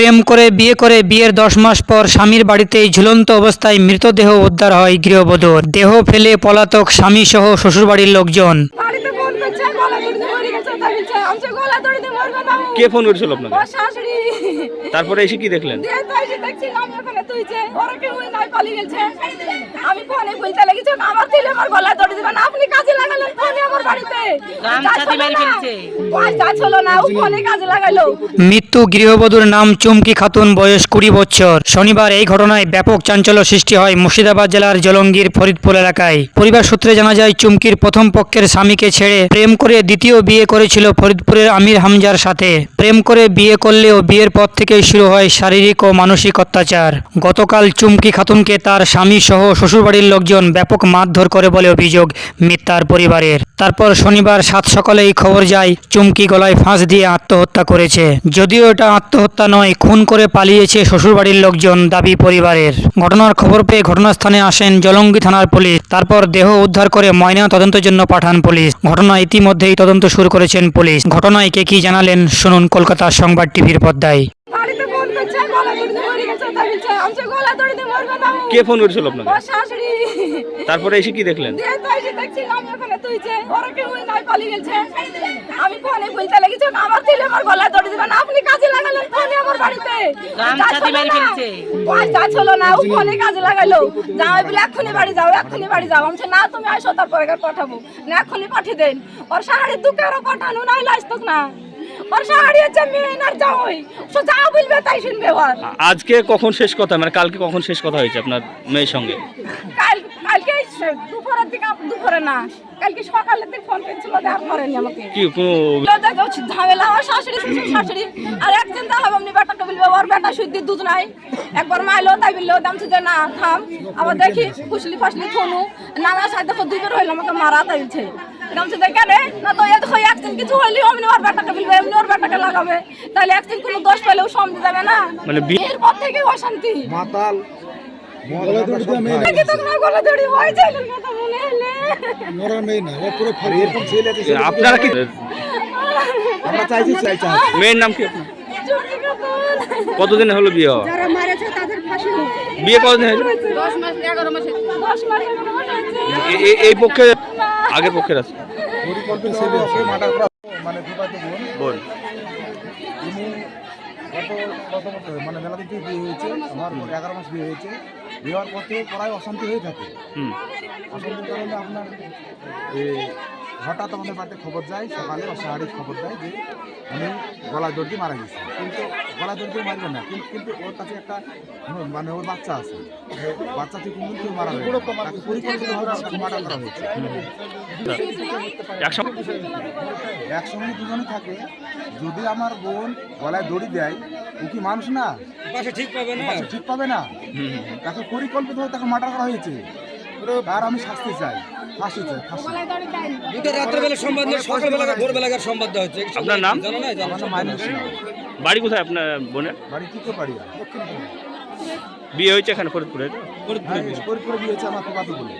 প্রেম করে বিয়ে করে বিয়ের দশ মাস পর স্বামীর বাড়িতেই ঝুলন্ত অবস্থায় মৃতদেহ উদ্ধার হয় গৃহবধূর। দেহ ফেলে পলাতক স্বামী সহ শ্বশুরবাড়ির লোকজন। কে ফোন করেছিল আপনাকে? তারপরে এসে কি দেখলেন? আমি ফোনে বলতে আমার দিলে আমার গলা দিবেন আপনি কাজে লাগালেন ফোনে আমার বাড়িতে? মৃত্যু গৃহবধূর নাম চুমকি খাতুন বয়স কুড়ি বছর। শনিবার এই ঘটনায় ব্যাপক চাঞ্চল্য সৃষ্টি হয় মুর্শিদাবাদ জেলার জলঙ্গির ফরিদপুর এলাকায়। পরিবার সূত্রে জানা যায় চুমকির প্রথম পক্ষের স্বামীকে ছেড়ে প্রেম করে দ্বিতীয় বিয়ে করেছিল ফরিদপুরের আমির হামজার সাথে। প্রেম করে বিয়ে করলেও বিয়ের পর শুরু হয় শারীরিক ও মানসিক অত্যাচার। গতকাল চুমকি খাতুনকে তার স্বামী সহ শ্বশুরবাড়ির লোকজন ব্যাপক মারধর করে বলে অভিযোগ মিথ্যার পরিবারের। তারপর শনিবার সাত সকালেই খবর যায়, চুমকি গলায় ফাঁস দিয়ে আত্মহত্যা করেছে। যদিও এটা আত্মহত্যা নয়, খুন করে পালিয়েছে শ্বশুরবাড়ির লোকজন দাবি পরিবারের। ঘটনার খবর পেয়ে ঘটনাস্থানে আসেন জলঙ্গি থানার পুলিশ। তারপর দেহ উদ্ধার করে ময়না তদন্তের জন্য পাঠান পুলিশ। ঘটনা ইতিমধ্যেই তদন্ত শুরু করেছেন পুলিশ। ঘটনায় কে কি জানালেন, শুনুন কলকাতা সংবাদ টিভির পর্দায় বাড়িতে ফোন করছে গলা দড়িতে মরে গেছে তাই বলছে আমি বলছি, গলা দড়িতে মরবে না ও। কে ফোন করেছিল আপনাকে? তারপরে এসে কি দেখলেন? আমি ফোনে বলতে লেগেছি আমার দিলে আমার গলা দড়ি দিবেন আপনি কাজে লাগালেন ফোনে আমার বাড়িতে। পয়সা ছিল না ও ফোনে কাজে লাগাইলো। যাও বলে এক্ষুনি বাড়ি যাও এক্ষুনি বাড়ি যাও। আমি না তুমি আসো তারপরে পাঠাবো। না এক্ষুনি পাঠিয়ে দেন। ওর শাড়ি দুকে আরও পাঠানো নাই লাইস্তক না। ওর শাড়ি হচ্ছে মেয়ে আর যাওই সো যা বলবে তাই শুনবে ওর। আজকে কখন শেষ কথা? মানে কালকে কখন শেষ কথা হয়েছে আপনার মেয়ের সঙ্গে? কাল কালকে দুপুরের দিকে দুপুরে না কালকে সকালের দিকে ফোন করেছিল দেওয়ার পরেনি আমাকে। কি কোনো ঝামেলা আমার শাশুড়ি শাশুড়ি। আর একদিন বেটাকে বলবে ওর বেটা দুধ নাই। একবার মাইলো তাই বলল দাম যে না থাম। আবার দেখি ফুসলি ফাসলি থনু নানা সাথে দেখো দুইবার হইল আমাকে মারা তাই বলছে। দাম যে না তো এ দেখো একদিন কিছু হইলি অমনি ওর বেটাকে বলবে এমনি ওর বেটাকে লাগাবে। তাহলে একদিন কোনো দোষ পেলেও সমঝে যাবে না। মানে বি- এরপর থেকে অশান্তি। মাতাল। হয়ে মনে পুরো আপনারা কি মেয়ের নাম কি কতদিন হলো বিয়ে হওয়া। বিয়ে কতদিন হয়েছে? এই পক্ষে আগের পক্ষের আছে। মানে বল। গত কত বছর মানে মেলা দিন থেকে বিয়ে হয়েছে আমার এগারো মাস বিয়ে হয়েছে বিয়ে হওয়ার পর থেকে প্রায় অশান্তি হয়ে থাকে হুম। অশান্তির কারণে আপনার হঠাৎ আমাদের বাড়িতে খবর যায় সকালে বা সাহারি খবর দেয় যে উনি গলা দর্জি মারা গেছে। কিন্তু গলা দর্জি মারবে না। কিন্তু ওর কাছে একটা মানে ওর বাচ্চা আছে। বাচ্চা থেকে কিন্তু কেউ মারা হয়েছে তাকে পরিকল্পিতভাবে মারা করা হয়েছে একসঙ্গে দুজনে থাকে। যদি আমার বোন গলায় দড়ি দেয় ও কি মানুষ না? ঠিক পাবে না। ঠিক পাবে না। হুম তাকে পরিকল্পিতভাবে তাকে মার্ডার করা হয়েছে। আর আমি শাস্তি চাই। ফাঁসি চাই দুটো রাত্রেবেলা সংবাদ সকালবেলা ভোরবেলাকার হচ্ছে। আপনার নাম? জানো না? জানো ইসলাম। বাড়ি কোথায় আপনার বোনের? বাড়ি কি তো বাড়ি বিয়ে হয়েছে এখানে ফরিদপুরে হ্যাঁ, ফরিদপুরে বিয়ে হয়েছে আমার ফুফাতো বলে